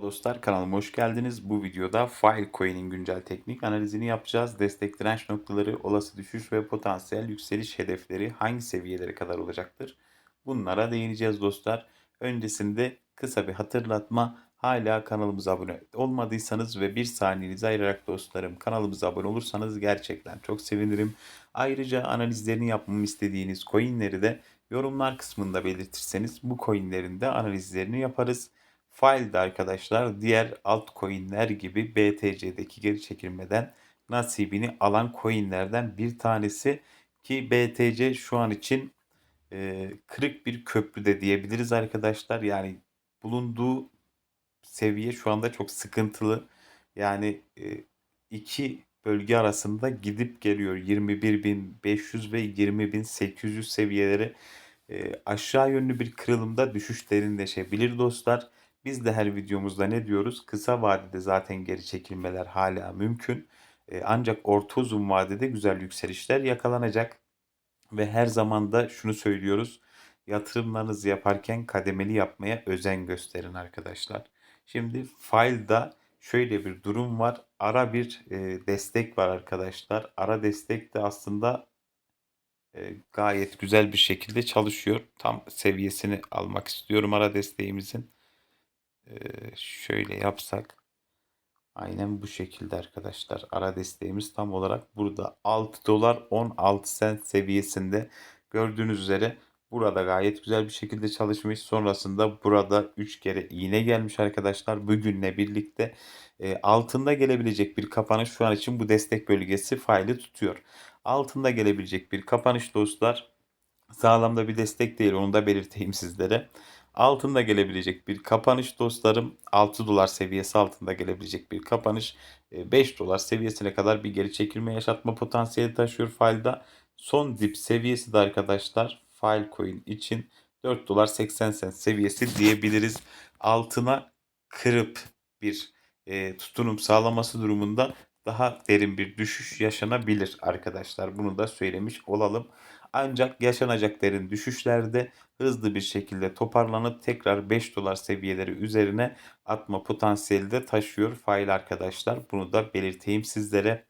Merhaba dostlar kanalıma hoş geldiniz. Bu videoda Filecoin'in güncel teknik analizini yapacağız. Destek direnç noktaları, olası düşüş ve potansiyel yükseliş hedefleri hangi seviyelere kadar olacaktır? Bunlara değineceğiz dostlar. Öncesinde kısa bir hatırlatma. Hala kanalımıza abone olmadıysanız ve bir saniyenizi ayırarak dostlarım kanalımıza abone olursanız gerçekten çok sevinirim. Ayrıca analizlerini yapmamı istediğiniz coinleri de yorumlar kısmında belirtirseniz bu coinlerin de analizlerini yaparız. File'de arkadaşlar diğer altcoin'ler gibi BTC'deki geri çekilmeden nasibini alan coin'lerden bir tanesi ki BTC şu an için e, kırık bir köprüde diyebiliriz arkadaşlar. Yani bulunduğu seviye şu anda çok sıkıntılı. Yani e, iki bölge arasında gidip geliyor 21.500 ve 20.800 seviyeleri e, aşağı yönlü bir kırılımda düşüş derinleşebilir dostlar. Biz de her videomuzda ne diyoruz? Kısa vadede zaten geri çekilmeler hala mümkün. E, ancak orta uzun vadede güzel yükselişler yakalanacak. Ve her zaman da şunu söylüyoruz. Yatırımlarınızı yaparken kademeli yapmaya özen gösterin arkadaşlar. Şimdi file'da şöyle bir durum var. Ara bir e, destek var arkadaşlar. Ara destek de aslında e, gayet güzel bir şekilde çalışıyor. Tam seviyesini almak istiyorum ara desteğimizin. Şöyle yapsak. Aynen bu şekilde arkadaşlar. Ara desteğimiz tam olarak burada 6 dolar 16 sent seviyesinde. Gördüğünüz üzere burada gayet güzel bir şekilde çalışmış. Sonrasında burada 3 kere iğne gelmiş arkadaşlar. Bugünle birlikte altında gelebilecek bir kapanış şu an için bu destek bölgesi faili tutuyor. Altında gelebilecek bir kapanış dostlar. Sağlamda bir destek değil onu da belirteyim sizlere. Altında gelebilecek bir kapanış dostlarım. 6 dolar seviyesi altında gelebilecek bir kapanış. 5 dolar seviyesine kadar bir geri çekilme yaşatma potansiyeli taşıyor failde. Son dip seviyesi de arkadaşlar Filecoin için 4 dolar 80 sent seviyesi diyebiliriz. Altına kırıp bir e, tutunum sağlaması durumunda daha derin bir düşüş yaşanabilir arkadaşlar. Bunu da söylemiş olalım. Ancak yaşanacak derin düşüşlerde hızlı bir şekilde toparlanıp tekrar 5 dolar seviyeleri üzerine atma potansiyeli de taşıyor fail arkadaşlar. Bunu da belirteyim sizlere.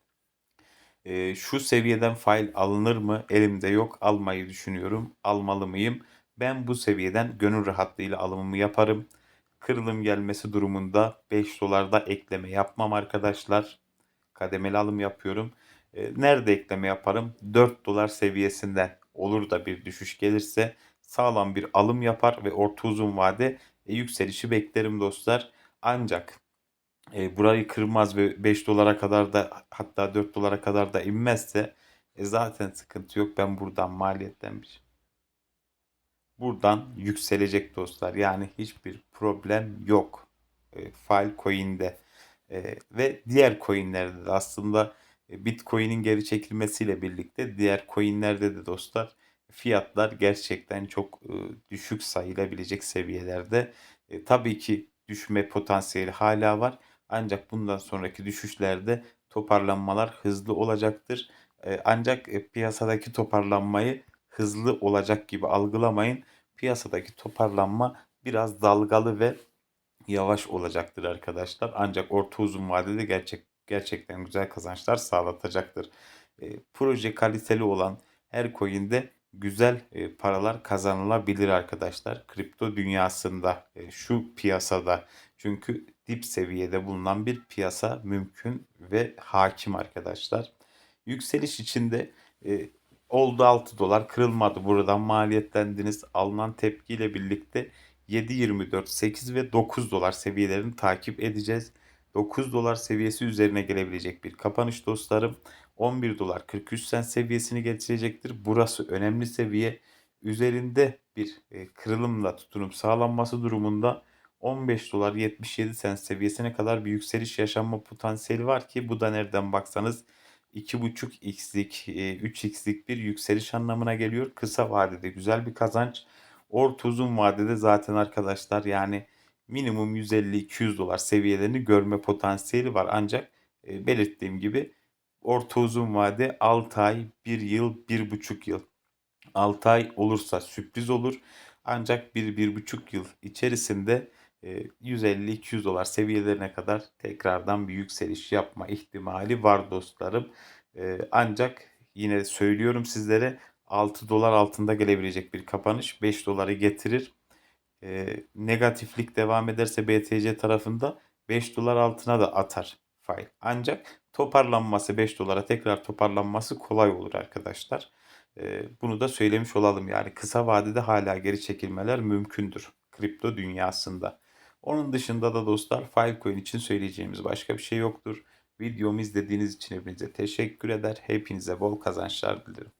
E, şu seviyeden fail alınır mı? Elimde yok. Almayı düşünüyorum. Almalı mıyım? Ben bu seviyeden gönül rahatlığıyla alımımı yaparım. Kırılım gelmesi durumunda 5 dolarda ekleme yapmam arkadaşlar. Kademeli alım yapıyorum. E, nerede ekleme yaparım? 4 dolar seviyesinden olur da bir düşüş gelirse sağlam bir alım yapar ve orta uzun vade e, yükselişi beklerim dostlar. Ancak e, burayı kırmaz ve 5 dolara kadar da hatta 4 dolara kadar da inmezse e, zaten sıkıntı yok. Ben buradan maliyetten bir buradan yükselecek dostlar. Yani hiçbir problem yok. E, Filecoin'de e, ve diğer coinlerde de aslında e, Bitcoin'in geri çekilmesiyle birlikte diğer coinlerde de dostlar fiyatlar gerçekten çok e, düşük sayılabilecek seviyelerde. E, tabii ki düşme potansiyeli hala var. Ancak bundan sonraki düşüşlerde toparlanmalar hızlı olacaktır. E, ancak e, piyasadaki toparlanmayı hızlı olacak gibi algılamayın. Piyasadaki toparlanma biraz dalgalı ve yavaş olacaktır arkadaşlar. Ancak orta uzun vadede gerçek gerçekten güzel kazançlar sağlatacaktır. E, proje kaliteli olan her coin'de güzel e, paralar kazanılabilir arkadaşlar. Kripto dünyasında e, şu piyasada çünkü dip seviyede bulunan bir piyasa mümkün ve hakim arkadaşlar. Yükseliş içinde e, oldu 6 dolar kırılmadı buradan maliyetlendiniz. Alınan tepkiyle birlikte 7.24, 8 ve 9 dolar seviyelerini takip edeceğiz. 9 dolar seviyesi üzerine gelebilecek bir kapanış dostlarım. 11 dolar 43 sen seviyesini getirecektir. Burası önemli seviye. Üzerinde bir e, kırılımla tutunup sağlanması durumunda 15 dolar 77 sen seviyesine kadar bir yükseliş yaşanma potansiyeli var ki bu da nereden baksanız 2.5x'lik 3x'lik e, bir yükseliş anlamına geliyor. Kısa vadede güzel bir kazanç. Orta uzun vadede zaten arkadaşlar yani minimum 150-200 dolar seviyelerini görme potansiyeli var. Ancak e, belirttiğim gibi orta uzun vade 6 ay, 1 yıl, 1,5 yıl. 6 ay olursa sürpriz olur. Ancak 1-1,5 yıl içerisinde e, 150-200 dolar seviyelerine kadar tekrardan bir yükseliş yapma ihtimali var dostlarım. E, ancak yine söylüyorum sizlere 6 dolar altında gelebilecek bir kapanış 5 doları getirir. E, negatiflik devam ederse BTC tarafında 5 dolar altına da atar faiz. Ancak toparlanması 5 dolara tekrar toparlanması kolay olur arkadaşlar. E, bunu da söylemiş olalım yani kısa vadede hala geri çekilmeler mümkündür kripto dünyasında. Onun dışında da dostlar Filecoin için söyleyeceğimiz başka bir şey yoktur. Videomu izlediğiniz için hepinize teşekkür eder. Hepinize bol kazançlar dilerim.